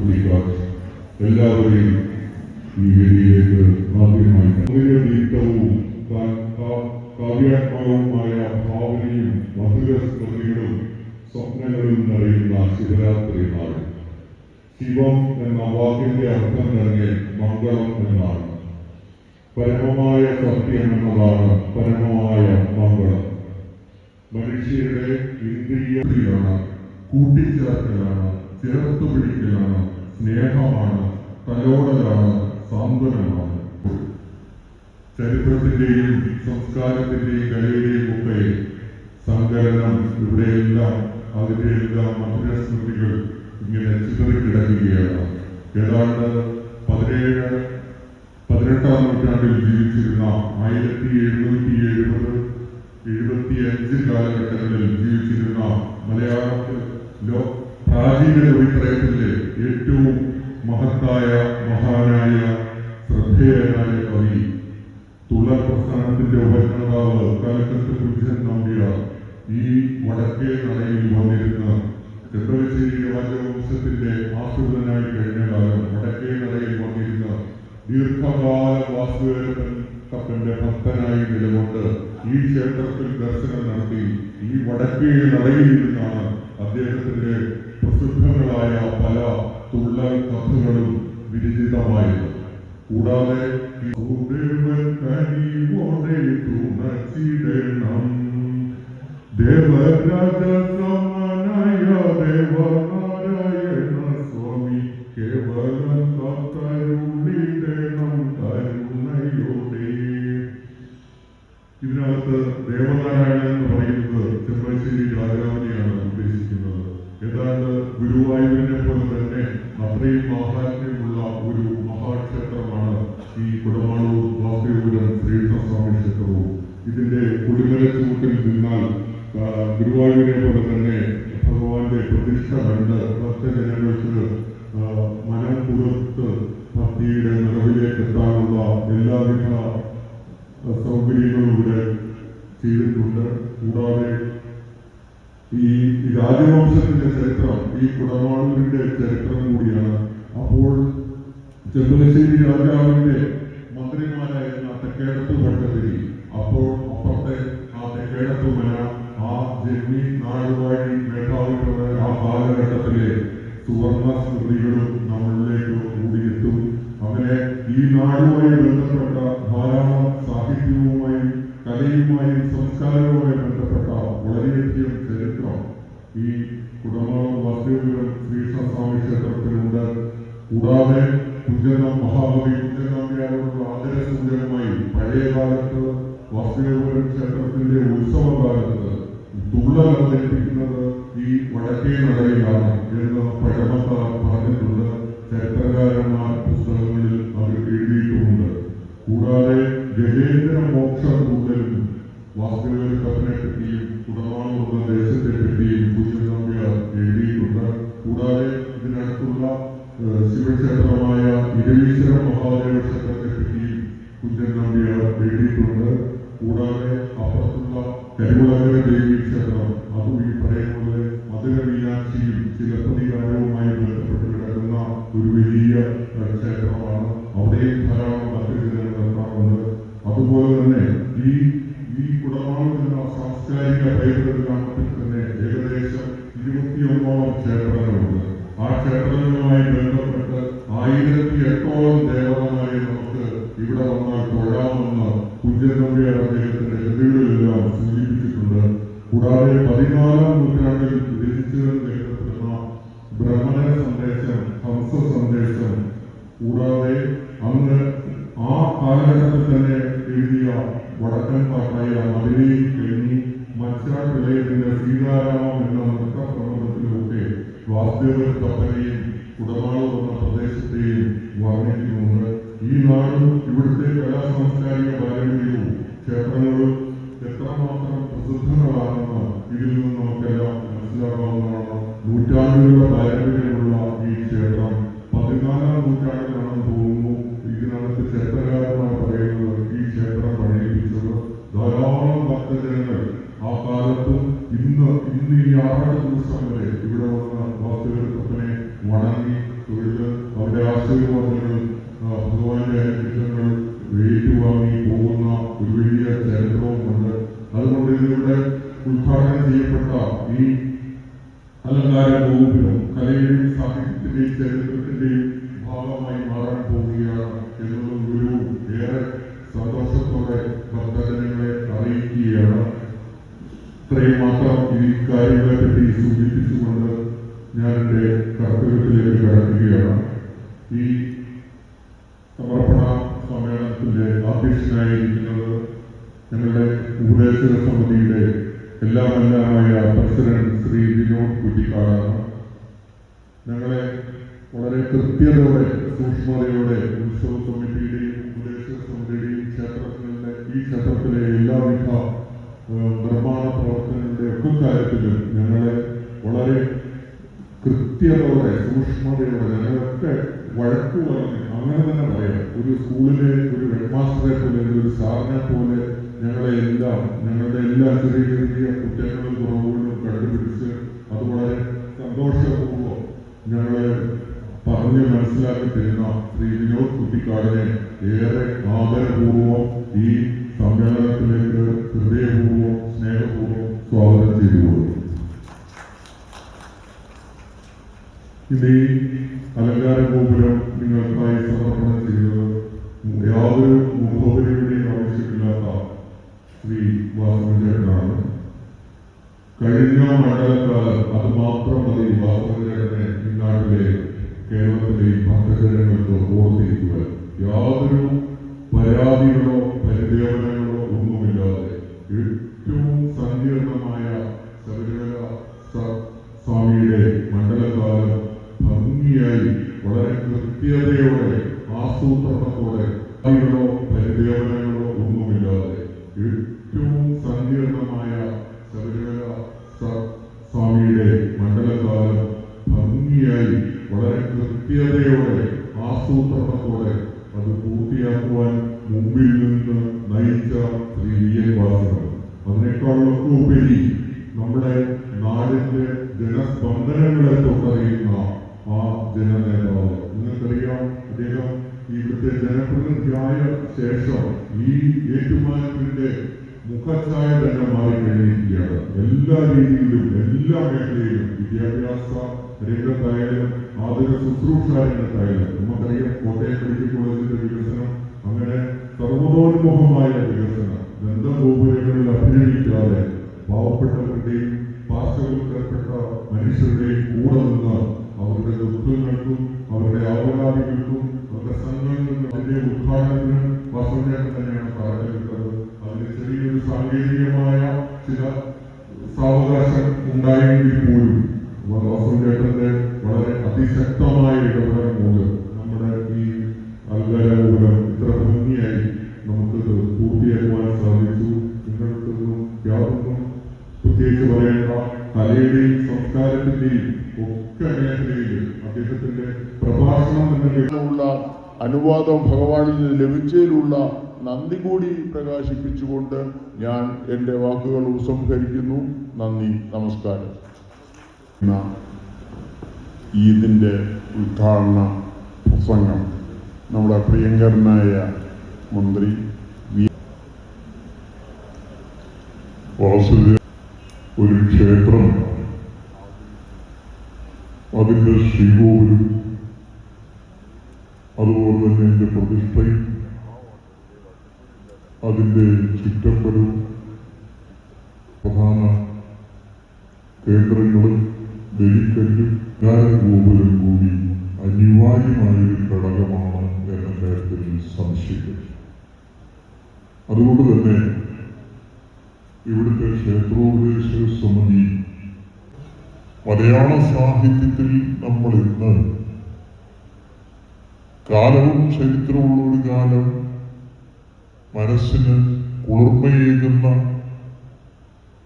വിനോദ് എല്ലാവരെയും ഈ വേദിയിലേക്ക് ആദ്യമായി കാ- കാവ്യാത്മകവുമായ ഭാവനയും മധുര സ്മൃതികളും സ്വപ്നങ്ങളും നിറയുന്ന ശിവരാത്രി നാൾ. ശിവം എന്ന വാക്കിന്റെ അർത്ഥം തന്നെ മംഗളം എന്നാണ്. പരമമായ സത്യം എന്നതാണ് പരമമായ മംഗളം. മനുഷ്യരുടെ ഇന്ദ്രിയത്തിലാണ് കൂട്ടിച്ചേർക്കലാണ് ചേർത്ത് പിടിക്കലാണ് സ്നേഹമാണ് തലോടലാണ് സാന്ത്വനമാണ്. ചരിത്രത്തിന്റെയും സംസ്കാരത്തിന്റെയും കലയുടെയും ഒക്കെ സങ്കലനം ഇവിടെയെല്ലാം അതിന്റെ എല്ലാം മധുര സ്മൃതികൾ ഇങ്ങനെ ചിതറിക്കിടക്കുകയാണ്. ഏതാണ്ട് പതിനേഴ് പതിനെട്ടാം നൂറ്റാണ്ടിൽ ജീവിച്ചിരുന്ന ആയിരത്തി എഴുന്നൂറ്റി എഴുപത് എഴുപത്തി അഞ്ച് കാലഘട്ടങ്ങളിൽ ജീവിച്ചിരുന്ന മലയാളത്തിൽ ലോ പ്രാചീന അഭിപ്രായത്തിലെ ഏറ്റവും മഹത്തായ മഹാനായ ശ്രദ്ധേയനായ കവി തുള പ്രസ്ഥാനത്തിന്റെ ഉപജ്ഞാതാവ് കലക്കത്ത് കുഞ്ചൻ നമ്പ്യാർ ഈ വടക്കേ നടയിൽ വന്നിരുന്ന ചെമ്പകശ്ശേരി രാജവംശത്തിന്റെ ആശ്രിതനായി കഴിഞ്ഞ കാലം വടക്കേ നടയിൽ വന്നിരുന്ന ദീർഘകാല വാസുദേവൻ കപ്പന്റെ ഭക്തനായി നിലകൊണ്ട് ഈ ക്ഷേത്രത്തിൽ ദർശനം നടത്തി ഈ വടക്കേ നടയിൽ നിന്നാണ് അദ്ദേഹത്തിന്റെ പ്രസിദ്ധങ്ങളായ പല തുള്ളൽ കഥകളും വിരചിതമായിരുന്നു. കൂടാതെ തുണച്ചിടണം ദേവരാജ കുടിമല ചൂട്ടിൽ നിന്നാൽ ഗുരുവായൂരെ പോലെ തന്നെ ഭഗവാന്റെ പ്രതിഷ്ഠ കണ്ട് ഭക്തജനങ്ങൾക്ക് ജനങ്ങൾക്ക് മനം പുറത്ത് ഭക്തിയുടെ നിറവിലേക്ക് എത്താനുള്ള എല്ലാവിധ സൗകര്യങ്ങളും ഇവിടെ ചെയ്തിട്ടുണ്ട്. കൂടാതെ ഈ രാജവംശത്തിന്റെ ചരിത്രം ഈ കുടമാളൂരിന്റെ ചരിത്രം കൂടിയാണ്. അപ്പോൾ ചെമ്പലശ്ശേരി രാജാവിന്റെ മന്ത്രിമാരായിരുന്ന തെക്കേടത്ത് ഭട്ടതിരി അപ്പോൾ അപ്പുറത്തെ ആ തെക്കേടത്ത് ആ ജന്മി നാടുമായി മേധാവികളുടെ ആ കാലഘട്ടത്തിലെ സുവർണ സ്മൃതികളും നമ്മളിലേക്ക് കൂടിയെത്തും. അങ്ങനെ ഈ നാടുമായി ബന്ധപ്പെട്ട ധാരാളം സാഹിത്യവുമായും കലയുമായും സംസ്കാരവുമായി ബന്ധപ്പെട്ട വളരെയധികം ചരിത്രം ഈ കുടമാളം വാസുദേവപുരം ശ്രീകൃഷ്ണസ്വാമി ക്ഷേത്രത്തിലുണ്ട്. കൂടാതെ കുഞ്ചനം മഹാകവി കുഞ്ചനാമ്പ്യാരോടുള്ള ആദരസൂചകമായി പഴയ കാലത്ത് വാസുദേവപുരം ക്ഷേത്രത്തിന്റെ ഉത്സവം കാലത്ത് തുള്ളമേൽപ്പിക്കുന്നത് ഈ വടക്കേ നടയിലാണ് എന്ന് പഴമക്കാർ പറഞ്ഞിട്ടുണ്ട്. ചരിത്രകാരന്മാർ പുസ്തകങ്ങളിൽ അവർ എഴുതിയിട്ടുമുണ്ട്. കൂടാതെ ഗജേന്ദ്ര മോക്ഷ കൂടുതലും വാസുദേവ കപ്പനെ പറ്റിയും തുടർന്നുള്ള ദേശത്തെ പറ്റിയും കുഞ്ഞുനമ്പ്യാർ എഴുതിയിട്ടുണ്ട്. കൂടാതെ ഇതിനടുത്തുള്ള ശിവക്ഷേത്രമായ ഇരവീശ്വര മഹാദേവ ക്ഷേത്രത്തെ പറ്റിയും കുഞ്ഞൻ നമ്പ്യാർ എഴുതിയിട്ടുണ്ട്. കൂടാതെ അപ്പുറത്തുള്ള കരുവളകര ദേവി ക്ഷേത്രം അതും ഈ പറയുന്നത് മധുര മീനാക്ഷിയും ചിലപ്പതികാരവുമായി ബന്ധപ്പെട്ട് കിടക്കുന്ന ഒരു വലിയ ക്ഷേത്രമാണ് അവിടെയും ധാരാളം ഭക്തജനങ്ങൾ എത്താറുണ്ട് അതുപോലെ തന്നെ ഈ ഈ കുടമാളം എന്ന സാംസ്കാരിക പൈതൃക ഗ്രാമത്തിൽ തന്നെ ഏകദേശം ഇരുപത്തിയൊന്നോളം ക്ഷേത്രങ്ങളുണ്ട്. ആ ക്ഷേത്രങ്ങളുമായി വാസുദേവ കപ്പനെയും കുടമാളൂർ എന്ന പ്രദേശത്തെയും വർണിക്കുന്നുണ്ട് ഈ നാടും ഇവിടുത്തെ കലാ സാംസ്കാരിക പാരമ്പര്യവും ക്ഷേത്രങ്ങളും എത്രമാത്രം പ്രസിദ്ധങ്ങളാണെന്ന് ഇതിൽ നിന്ന് നമുക്കെല്ലാം മനസ്സിലാക്കാവുന്നതാണ്. നൂറ്റാണ്ടുകളുടെ പാരമ്പര്യമുള്ള ഈ ക്ഷേത്രം. ഈ അലങ്കാര ഗോപുരം കലയുടെയും സാഹിത്യത്തിന്റെയും ചരിത്രത്തിന്റെയും ഭാഗമായി മാറാൻ പോവുകയാണ് എന്നുള്ളത് ഗുരു ഏറെ സന്തോഷത്തോടെ ഭക്തജനങ്ങളെ അറിയിക്കുകയാണ്. ഇത്രയും മാത്രം ഈ കാര്യങ്ങളെ സൂചിപ്പിച്ചുകൊണ്ട് ഞാൻ എന്റെ കർത്തവ്യത്തിലേക്ക് കടക്കുകയാണ്. ഈ സമർപ്പണ സമ്മേളനത്തിന്റെ അധ്യക്ഷനായിരിക്കുന്നത് ഞങ്ങളുടെ ഉപദേശക സമിതിയുടെ എല്ലാം എല്ലാമായ പ്രസിഡന്റ് ശ്രീ വിനോദ് കുറ്റിക്കാടാണ് ഞങ്ങളെ വളരെ കൃത്യതയോടെ സൂക്ഷ്മതയോടെ ഉത്സവ കമ്മിറ്റിയുടെയും ഉപദേശക സമിതിയുടെയും ക്ഷേത്രത്തിലെ ഈ ക്ഷേത്രത്തിലെ എല്ലാവിധ നിർമ്മാണ പ്രവർത്തനങ്ങളുടെ ഒക്കെ കാര്യത്തിലും ഞങ്ങളെ വളരെ കൃത്യതയോടെ സൂക്ഷ്മതയോടെ ഞങ്ങളൊക്കെ വഴക്കു പറഞ്ഞ് അങ്ങനെ തന്നെ പറയാം. ഒരു സ്കൂളിലെ ഒരു ഹെഡ് മാസ്റ്ററെ പോലെ ഒരു സാറിനെ പോലെ ഞങ്ങളെ എല്ലാം ഞങ്ങളുടെ എല്ലാ ചെറിയ ചെറിയ കുറ്റങ്ങളും കുറവുകളും കണ്ടുപിടിച്ച് അത് വളരെ സന്തോഷപൂർവം ഞങ്ങളെ പറഞ്ഞ് മനസ്സിലാക്കി തരുന്ന ശ്രീ വിനോദ് കുട്ടിക്കാടിനെ ഏറെ ആദരപൂർവം ഈ സമ്മേളനത്തിലേക്ക് ഹൃദയപൂർവം സ്നേഹപൂർവം സ്വാഗതം ചെയ്തുകൊള്ളുന്നു ഇനി അലങ്കാര ഗോപുരം നിങ്ങൾക്കായി സമർപ്പണം ചെയ്തത് യാതൊരു ആവശ്യമില്ലാത്ത ശ്രീ വാസുദേവനാണ് കഴിഞ്ഞ മണ്ഡലകാലം അത് മാത്രം മതി. വാസുദേവനെ ഈ നാട്ടിലെ കേരളത്തിലെ ഭക്തജനങ്ങൾക്ക് ഓർത്തിരിക്കുവാൻ യാതൊരു പരാതികളോ പരിദേവനങ്ങളോ ഒന്നുമില്ലാതെ ഈ ഏറ്റുമാനത്തിന്റെ മുഖച്ഛായ തന്നെ മാറിക്കഴിഞ്ഞിരിക്കുകയാണ് എല്ലാ രീതിയിലും എല്ലാ മേഖലയിലും വിദ്യാഭ്യാസ രംഗത്തായാലും ആതുര ശുശ്രൂഷ രംഗത്തായാലും നമുക്കറിയാം കോട്ടയം മെഡിക്കൽ കോളേജിന്റെ വികസനം അങ്ങനെ സർവതോന്മുഖമായ വികസനം ബന്ധഗോപുരങ്ങളിൽ അഭിനയിക്കാതെ പാവപ്പെട്ടവരുടെയും പാർശ്വവൽക്കരപ്പെട്ട മനുഷ്യരുടെയും കൂടെ നിന്ന് അവരുടെ ദുഃഖങ്ങൾക്കും അവരുടെ ആവലാതികൾക്കും അവരുടെ സംഘങ്ങൾക്കും അതിന്റെ ഉദ്ഘാടനത്തിനും വസന്തേട്ടൻ സാങ്കേതികമായ ചില സാവകാശം ഉണ്ടായെങ്കിൽ പോലും വാസു ചേട്ടന്റെ വളരെ അതിശക്തമായ ഇടപെടൽ മൂലം നമ്മുടെ ഈ അൽഗരമൂലം ഇത്ര ഭംഗിയായി നമുക്ക് പൂർത്തിയാക്കുവാൻ സാധിച്ചു. നിങ്ങൾക്കൊന്നും യാതൊന്നും പ്രത്യേകിച്ച് പറയേണ്ട കലയുടെയും സംസ്കാരത്തിന്റെയും ഒക്കെ മേഖലയിൽ അദ്ദേഹത്തിന്റെ പ്രഭാഷണം എന്നുള്ള അനുവാദം ഭഗവാനിൽ നിന്ന് ലഭിച്ചതിലുള്ള നന്ദി കൂടി പ്രകാശിപ്പിച്ചുകൊണ്ട് ഞാൻ എന്റെ വാക്കുകൾ ഉപസംഹരിക്കുന്നു. നന്ദി നമസ്കാരം. ഈദിന്റെ ഉദ്ഘാടന പ്രസംഗം നമ്മുടെ പ്രിയങ്കരനായ മന്ത്രി വി. ഒരു ക്ഷേത്രം അതിന്റെ ശ്രീകോവിലും അതുപോലെ തന്നെ എന്റെ പ്രതിഷ്ഠയും അതിന്റെ ചുറ്റപ്പലും പ്രധാന കേന്ദ്രങ്ങളും ബലിക്കല്ലും ഗോപുരം കൂടി അനിവാര്യമായൊരു ഘടകമാണ് എന്ന കാര്യത്തിൽ സംശയിക്കുന്നു അതുകൊണ്ട് തന്നെ ഇവിടുത്തെ ക്ഷേത്രോപദേശക സമിതി മലയാള സാഹിത്യത്തിൽ നമ്മൾ ഇന്ന് കാലവും ചരിത്രമുള്ള ഒരു കാലം. മനസ്സിന് കുളിർമയേകുന്ന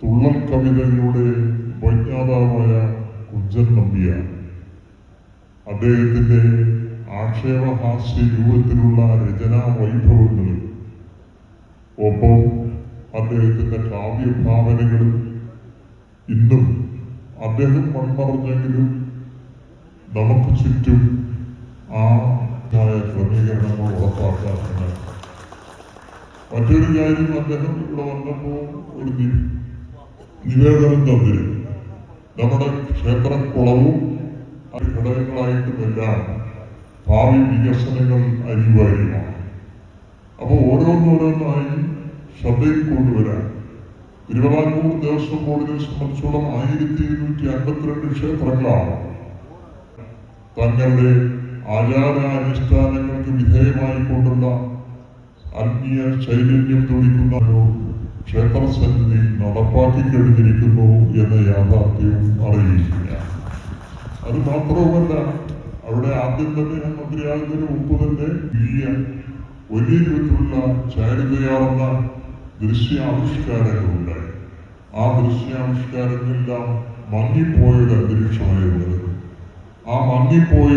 തുള്ളൽ കവിതകളുടെ ഉപജ്ഞാതാവായ കുഞ്ചൻ നമ്പിയാണ് അദ്ദേഹത്തിന്റെ ആക്ഷേപഹാസ്യ രൂപത്തിലുള്ള രചനാ വൈഭവങ്ങളും ഒപ്പം അദ്ദേഹത്തിന്റെ കാവ്യഭാവനകളും ഇന്നും അദ്ദേഹം മൺമറഞ്ഞെങ്കിലും നമുക്ക് ചുറ്റും ആ ക്രമീകരണങ്ങൾ ഉറപ്പാക്കാറുണ്ട് മറ്റൊരു കാര്യം അദ്ദേഹം ഇവിടെ വന്നപ്പോൾ ഒരു നിവേദനം തന്നിരുന്നു. നമ്മുടെ ക്ഷേത്രക്കുളവും അത് ഘടകങ്ങളായിട്ടുമെല്ലാം ഭാവി വികസനങ്ങൾ അനിവാര്യമാണ്. അപ്പോൾ ഓരോന്നോരോന്നായി ശ്രദ്ധയിൽ കൊണ്ടുവരാൻ തിരുവിതാംകൂർ ദേവസ്വം ബോർഡിനെ സംബന്ധിച്ചോളം ആയിരത്തി ഇരുന്നൂറ്റി അൻപത്തിരണ്ട് ക്ഷേത്രങ്ങളാണ് തങ്ങളുടെ ആചാരാനുഷ്ഠാനങ്ങൾക്ക് വിധേയമായി കൊണ്ടുള്ള ആത്മീയ ചൈതന്യം തുടിക്കുന്ന ഒരു ക്ഷേത്ര സന്നിധി നടപ്പാക്കി കഴിഞ്ഞിരിക്കുന്നു എന്ന യാഥാർത്ഥ്യവും അറിയിക്കുക അത് മാത്രവുമല്ല അവിടെ ആദ്യം തന്നെ ഞാൻ മന്ത്രിയാകുന്നതിന് മുമ്പ് തന്നെ വലിയ വലിയ രൂപത്തിലുള്ള ചാരുതയാർന്ന ദൃശ്യാവിഷ്കാരങ്ങളുണ്ടായി. ആ ദൃശ്യാവിഷ്കാരങ്ങളെല്ലാം മങ്ങിപ്പോയൊരു അന്തരീക്ഷമായിരുന്നു ആ മങ്ങിപ്പോയ